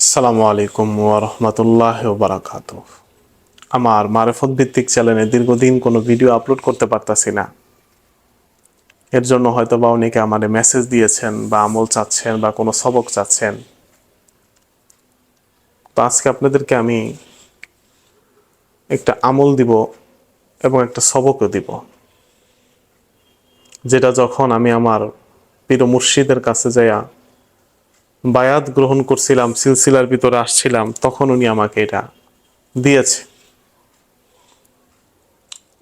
আসসালামু আলাইকুম ওরহমতুল্লাহ বারাকাত আমার মারেফত ভিত্তিক চ্যানেলে দীর্ঘদিন কোনো ভিডিও আপলোড করতে পারতাছি না। এর জন্য হয়তো বা অনেকে আমার মেসেজ দিয়েছেন বা আমল চাচ্ছেন বা কোনো সবক চাচ্ছেন। তো আজকে আপনাদেরকে আমি একটা আমল দিব এবং একটা সবকও দিব। যেটা যখন আমি আমার প্রিয় মুর্শিদের কাছে যাইয়া বায়াত গ্রহণ করছিলাম, সিলসিলার ভিতরে আসছিলাম, তখন উনি আমাকে এটা দিয়েছে।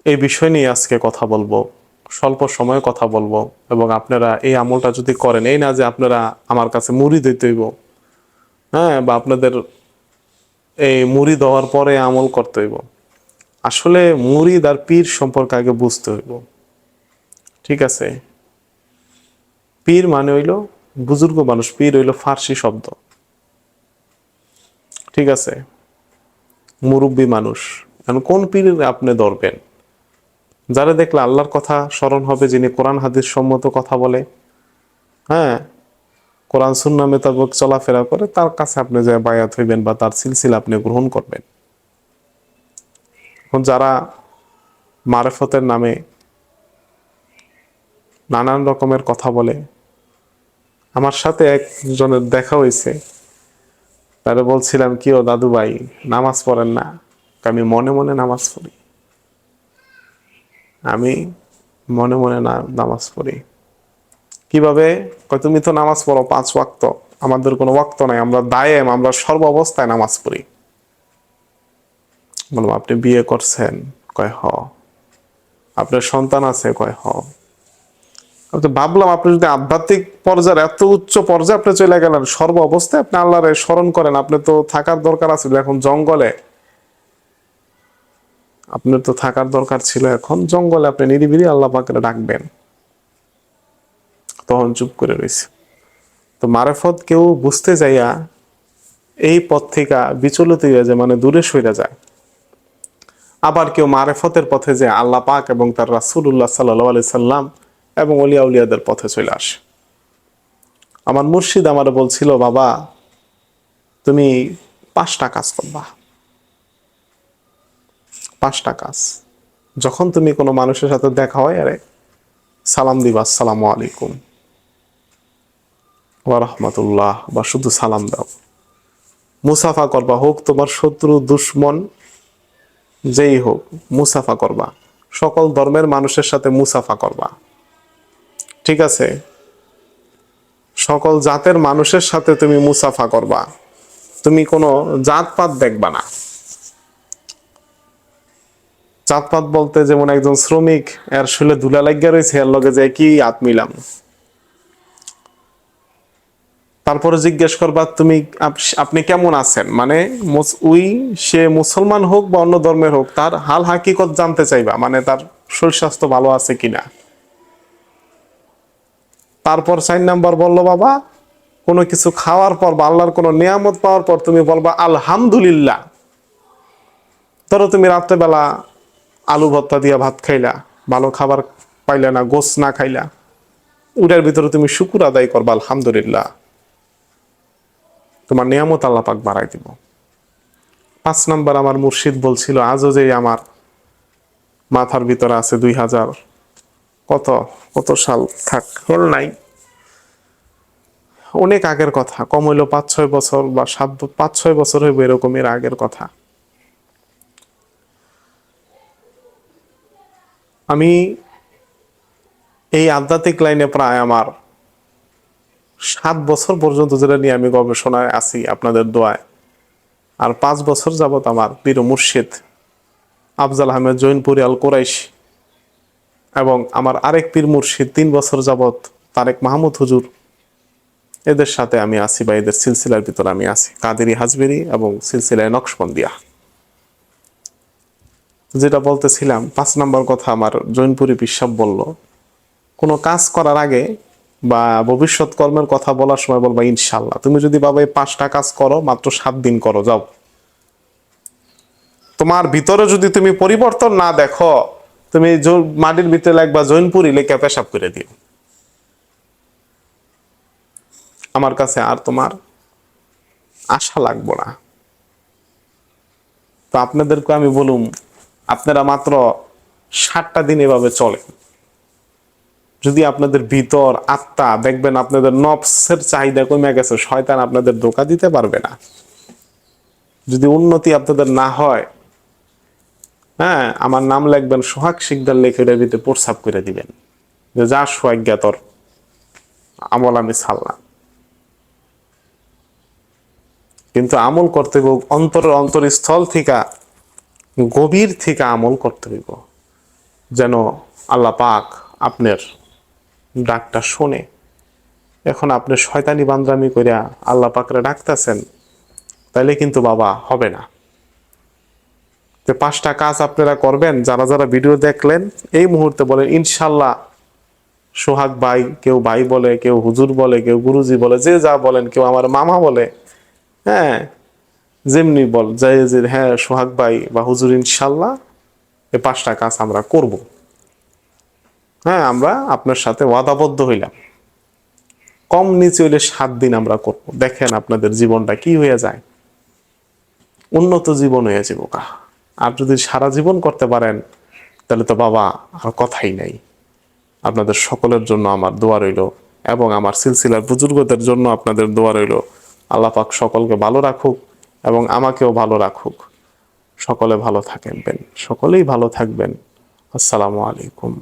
এই বিষয় নিয়ে আজকে কথা বলব, স্বল্প সময়ে কথা বলব এবং আপনারা এই আমলটা যদি করেন, এই না যে আপনারা আমার কাছে মুড়ি দিতে হইব হ্যাঁ বা আপনাদের এই মুড়ি দেওয়ার পরে আমল করতে হইব। আসলে মুড়িদ আর পীর সম্পর্কে আগে বুঝতে হইব। ঠিক আছে? পীর মানে হইল বুজুর্গ মানুষ, পীর হইল ফার্সি শব্দ। ঠিক আছে? মুরব্বী মানুষ। এখন কোন পীর আপনি ধরবেন? যারা দেখলে আল্লাহর কথা স্মরণ হবে, যিনি কোরআন, হাদিস সম্মত কথা বলে হ্যাঁ? কোরআন, সুন্না মোতাবেক চলাফেরা করে, তার কাছে আপনি যে বায়াত হইবেন বা তার সিলসিলা আপনি গ্রহণ করবেন। এখন যারা মারেফতের নামে নানান রকমের কথা বলে আমার সাথে একজনের দেখা হয়েছে। তারে বলছিলাম, কি ও দাদু ভাই, নামাজ পড়েন না? আমি মনে মনে নামাজ পড়ি। আমি মনে মনে না, নামাজ পড়ি। কীভাবে? তুমি তো নামাজ পড়ো পাঁচ ওয়াক্ত। আমাদের কোনো ওয়াক্ত নাই। আমরা দায়েম, আমরা সর্ব অবস্থায় নামাজ পড়ি। বলব আপনি বিয়ে করছেন? কয়, হ। আপনার সন্তান আছে? কয়, হ। ভাবলাম আপনি যদি আধ্যাত্মিক পর্যায়ে এত উচ্চ পর্যায়ে আপনি চলে গেলেন, সর্ব অবস্থায় আপনি আল্লাহরে স্মরণ করেন, আপনি তো থাকার দরকার আছে, এখন জঙ্গলে। আপনার তো থাকার দরকার ছিল, এখন জঙ্গলে আপনি নিরিবিলি আল্লাহ পাকে ডাকবেন। তখন চুপ করে রয়েছে। তো মারেফত কেউ বুঝতে যাইয়া এই পথ থেকে বিচলিত হয়ে যায় মানে দূরে সইরা যায়। আবার কেউ মারেফতের পথে যে আল্লাহ পাক এবং তার রাসুল্লাহ সাল্লাহ আলি সাল্লাম এবং অলিয়া উলিয়াদের পথে চলে আসে। আমার মুর্শিদ আমার বলছিল, বাবা, তুমি পাঁচটা কাজ করবা। পাঁচটা কাজ। যখন তুমি কোনো মানুষের সাথে দেখা হয়, আরে সালাম দিবা, আসসালামু আলাইকুম। ওয়া রাহমাতুল্লাহ। বা শুধু সালাম দাও। মুসাফা করবা, হোক তোমার শত্রু, দুশ্মন, যেই হোক, মুসাফা করবা। সকল ধর্মের মানুষের সাথে মুসাফা করবা। ঠিক আছে? সকল জাতের মানুষের সাথে তুমি মুসাফা করবা। তুমি কোনো জাতপাত দেখবা না। জাতপাত বলতে যেমন একজন শ্রমিক, এর শুলে ধুলা লাগিয়া রয়েছে, এর লগে যে কি হাত মিলাম। তারপরে জিজ্ঞেস করবা, তুমি আপ- আপনি কেমন আছেন? মানে উই, সে মুসলমান হোক বা অন্য ধর্মের হোক, তার হাল হাকিকত জানতে চাইবা মানে তার শরীর স্বাস্থ্য ভালো আছে কিনা। তারপর চার নাম্বার বলল, বাবা, কোনো কিছু খাওয়ার পর বা আল্লাহর কোনো নিয়ামত পাওয়ার পর তুমি বলবা, আলহামদুলিল্লাহ। ধরো তুমি রাত্রেবেলা আলু ভর্তা দিয়া ভাত খাইলা, ভালো খাবার পাইলা না, গোস না খাইলা উড়ার ভিতরে তুমি শুকুর আদায় করবা, আলহামদুলিল্লাহ। তোমার নিয়ামত আল্লাহ পাক বাড়াই দিব। পাঁচ নাম্বার আমার মুর্শিদ বলছিল, আজও যে আমার মাথার ভিতরে আছে দুই হাজার কত কত সাল থাক, হল নাই। অনেক আগের কথা, কম পাঁচ ছয় বছর বা সাত পাঁচ ছয় বছর হইব এরকমের আগের কথা। আমি এই আধ্যাত্মিক লাইনে প্রায় আমার সাত বছর পর্যন্ত যেটা নিয়ে আমি গবেষণায় আছি আপনাদের দোয়ায়, আর পাঁচ বছর যাবত আমার বীর মুর্শিদ আফজাল আহমেদ জৈনপুরি আল কোরাইশ এবং আমার আরেক পীর মুর্শিদ তিন বছর যাবত তারেক মাহমুদ হুজুর। এদের সাথে আমি আছি বা এদের সিলসিলার ভিতরে আমি আছি। কাদেরি হাজবেরি এবং সিলসিলায় নকশবন্দিয়া। যেটা বলতেছিলাম, পাঁচ নম্বর কথা আমার জৈনপুরি বিশ্বাস বলল, কোনো কাজ করার আগে বা ভবিষ্যৎ কর্মের কথা বলার সময় বলবা ইনশাল্লাহ তুমি যদি বাবা এই পাঁচটা কাজ করো, মাত্র সাত দিন করো, যাও। তোমার ভিতরে যদি তুমি পরিবর্তন না দেখো তুমি মাটির ভিতরে লাগবা জৈনপুরি লেখা পেশাব করে দিও। আমার কাছে আর তোমার আশা লাগবো না। তো আপনাদেরকে আমি বলুম, আপনারা মাত্র ষাটটা দিন এভাবে চলেন। যদি আপনাদের ভিতর আত্মা দেখবেন আপনাদের নফসের চাহিদা কমে গেছে, শয়তান আপনাদের ধোকা দিতে পারবে না। যদি উন্নতি আপনাদের না হয় হ্যাঁ আমার নাম লিখবেন সোহাগ শিকদার লেখে এটার ভিতরে প্রস্রাব করে দিবেন। যে যা সোহাগ জ্ঞাতর আমল আমি ছাড়লাম। কিন্তু আমল করতে হইব, অন্তরের অন্তরস্থল থেকে, গভীর থেকে আমল করতে হইব। যেন আল্লাহ পাক আপনার ডাকটা শোনে। এখন আপনি শয়তানি বান্দ্রামি করিয়া আল্লাহ পাকরে ডাকতেছেন, তাইলে কিন্তু বাবা হবে না। তো পাঁচটা কাজ আপনারা করবেন, যারা যারা ভিডিও দেখলেন, এই মুহূর্তে বলেন, ইনশাল্লাহ সোহাগ ভাই, কেউ ভাই বলে, কেউ হুজুর বলে, কেউ গুরুজি বলে, যে যা বলেন, কেউ আমার মামা বলে হ্যাঁ যেমনি বল, যে যে হ্যাঁ সোহাগ ভাই বা হুজুর, ইনশাল্লাহ এই পাঁচটা কাজ আমরা করব। হ্যাঁ আমরা আপনার সাথে ওয়াদাবদ্ধ হইলাম। কম নিচে হইলে সাত দিন আমরা করব। দেখেন আপনাদের জীবনটা কি হয়ে যায়। উন্নত জীবন হয়ে যাব কা আর যদি সারা জীবন করতে পারেন, তাহলে তো বাবা আর কথাই নাই। আপনাদের সকলের জন্য আমার দোয়া রইল এবং আমার সিলসিলার বুজুর্গদের জন্য আপনাদের দোয়া রইল। আল্লাহ পাক সকলকে ভালো রাখুক এবং আমাকেও ভালো রাখুক। সকলে ভালো থাকবেন সকলেই ভালো থাকবেন। আসসালামু আলাইকুম।